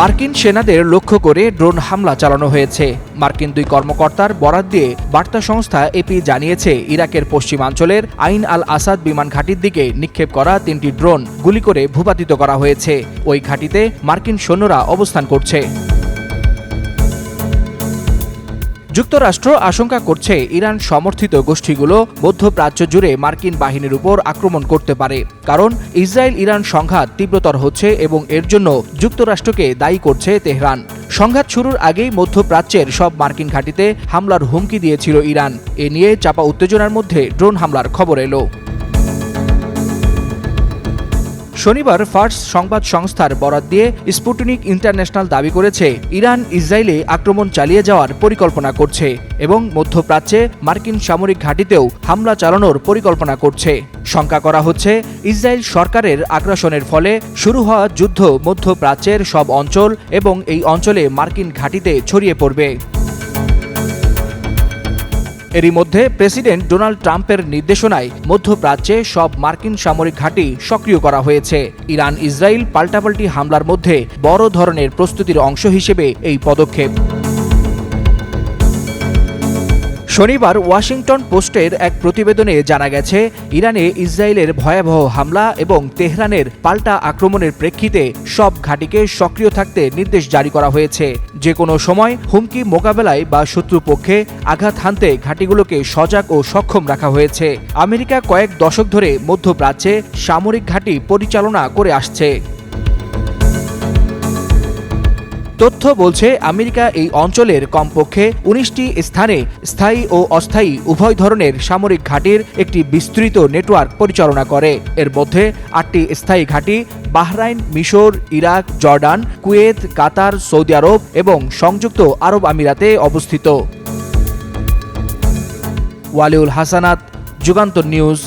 মার্কিন সেনাদের লক্ষ্য করে ড্রোন হামলা চালানো হয়েছে। মার্কিন দুই কর্মকর্তার বরাত দিয়ে বার্তা সংস্থা এপি জানিয়েছে, ইরাকের পশ্চিমাঞ্চলের আইন আল আসাদ বিমান ঘাঁটির দিকে নিক্ষেপ করা তিনটি ড্রোন গুলি করে ভূপাতিত করা হয়েছে। ওই ঘাঁটিতে মার্কিন সৈন্যরা অবস্থান করছে। যুক্তরাষ্ট্র আশঙ্কা করছে ইরান সমর্থিত গোষ্ঠীগুলো মধ্যপ্রাচ্য জুড়ে মার্কিন বাহিনীর উপর আক্রমণ করতে পারে, কারণ ইসরায়েল ইরান সংঘাত তীব্রতর হচ্ছে এবং এর জন্য যুক্তরাষ্ট্রকে দায়ী করছে তেহরান। সংঘাত শুরুর আগেই মধ্যপ্রাচ্যের সব মার্কিন ঘাঁটিতে হামলার হুমকি দিয়েছিল ইরান। এ নিয়ে চাপা উত্তেজনার মধ্যে ড্রোন হামলার খবর এলো। শনিবার ফার্স সংবাদ সংস্থার বরাত দিয়ে স্পুটনিক ইন্টারন্যাশনাল দাবি করেছে, ইরান ইসরায়েলে আক্রমণ চালিয়ে যাওয়ার পরিকল্পনা করছে এবং মধ্যপ্রাচ্যে মার্কিন সামরিক ঘাঁটিতেও হামলা চালানোর পরিকল্পনা করছে। শঙ্কা করা হচ্ছে, ইসরায়েল সরকারের আগ্রাসনের ফলে শুরু হওয়া যুদ্ধ মধ্যপ্রাচ্যের সব অঞ্চল এবং এই অঞ্চলে মার্কিন ঘাঁটিতে ছড়িয়ে পড়বে। এরই মধ্যে প্রেসিডেন্ট ডোনাল্ড ট্রাম্পের নির্দেশনায় মধ্যপ্রাচ্যে সব মার্কিন সামরিক ঘাঁটি সক্রিয় করা হয়েছে। ইরান ইসরায়েল পাল্টাপাল্টি হামলার মধ্যে বড় ধরনের প্রস্তুতির অংশ হিসেবে এই পদক্ষেপ। শনিবার ওয়াশিংটন পোস্টের এক প্রতিবেদনে জানা গেছে, ইরানে ইসরায়েলের ভয়াবহ হামলা এবং তেহরানের পাল্টা আক্রমণের প্রেক্ষিতে সব ঘাঁটিকে সক্রিয় থাকতে নির্দেশ জারি করা হয়েছে। যে কোনো সময় হুমকি মোকাবেলায় বা শত্রুপক্ষে আঘাত হানতে ঘাঁটিগুলোকে সজাগ ও সক্ষম রাখা হয়েছে। আমেরিকা কয়েক দশক ধরে মধ্যপ্রাচ্যে সামরিক ঘাঁটি পরিচালনা করে আসছে। তথ্য বলছে, আমেরিকা এই অঞ্চলের কমপক্ষে উনিশটি স্থানে স্থায়ী ও অস্থায়ী উভয় ধরনের সামরিক ঘাঁটির একটি বিস্তৃত নেটওয়ার্ক পরিচালনা করে। এর মধ্যে আটটি স্থায়ী ঘাঁটি বাহরাইন, মিশর, Iraq, Jordan, Kuwait, Qatar, Saudi আরব এবং সংযুক্ত আরব আমিরাতে অবস্থিত। ওয়ালিউল হাসানাত, যুগান্তর নিউজ।